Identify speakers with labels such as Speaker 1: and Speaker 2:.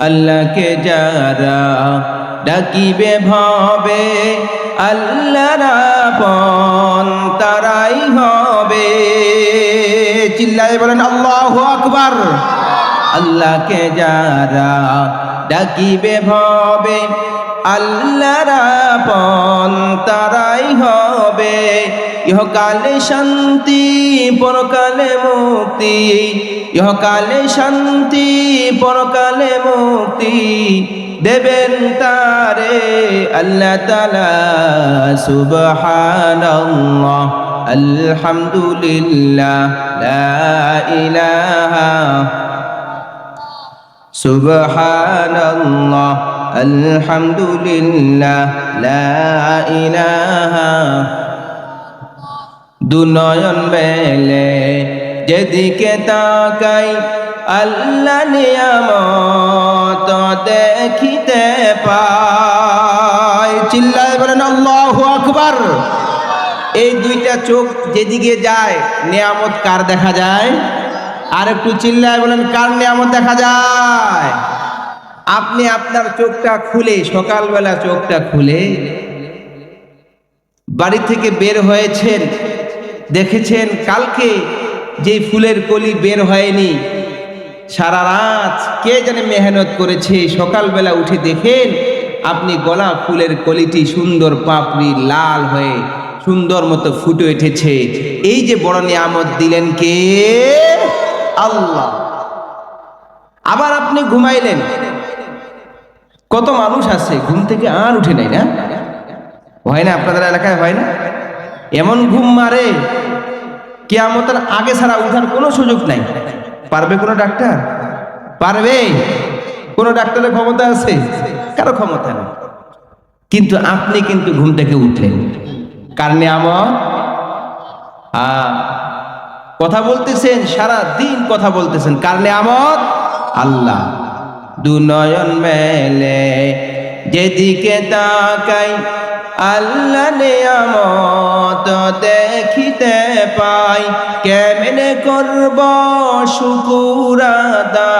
Speaker 1: আল্লাহকে যারা ডাকিবে, ভাবে, আল্লাহর আপন তারাই হবে। চিল্লায় বলেন, আল্লাহু আকবার। আল্লাহকে যারা ডাকিবে, ভাবে, আল্লাহর আপন তারাই হবে। ইহকালে শান্তি, পরকালে মুক্তি। ইহকালে শান্তি, পরকালে মুক্তি। দেবেন তারে আল্লাহ তালা সুবহানাল্লাহ। আলহামদুলিল্লাহ, লা আলহামদুলিল্লাহ, লা ইলাহা। দুনয়ন বেলে, যেদিকে তাকাই আল্লাহ নিয়ামত দেখিতে পাই চিল্লায় বলেন, আল্লাহু আকবার। এই দুইটা চোখ যেদিকে যায়, নিয়ামত কার দেখা যায়? আর একটু চিল্লায় বলেন, কার নিয়ামত দেখা যায়? আপনি আপনার চোখটা খুলে, সকালবেলা চোখটা খুলে, বাড়ি থেকে বের হয়েছেন দেখেছেন, কালকে যে ফুলের কলি বের হয়নি, সারা রাত কে জানে মেহনত করেছে, সকালবেলা উঠে দেখেন আপনি গোলাপ ফুলের কলিটি সুন্দর পাপড়ি লাল হয়ে সুন্দর মতো ফুটে উঠেছে। এই যে বড় নিয়ামত দিলেন কে? আল্লাহ। আবার আপনি ঘুমাইলেন। কত মানুষ আছে, ঘুম থেকে আর উঠে নাই না? হয় না, আপনাদের এলাকায় হয় না? এমন ঘুম মারে, কেয়ামতের আগে ছাড়া উঠার কোনো সুযোগ নাই। পারবে কোনো ডাক্তার? পারবে। কোনো ডাক্তারের ক্ষমতা আছে? কারও ক্ষমতা নেই। কিন্তু আপনি কিন্তু ঘুম থেকে উঠলেন। কার নিয়ামত? আ কথা বলতেছেন, সারা দিন কথা বলতেছেন। কার নিয়ামত? আল্লাহ। দুনয়ন মেলে, যেদিকে তাকাই, আল্লাহ নে পাই কেমনে করব শুকুর আদায়?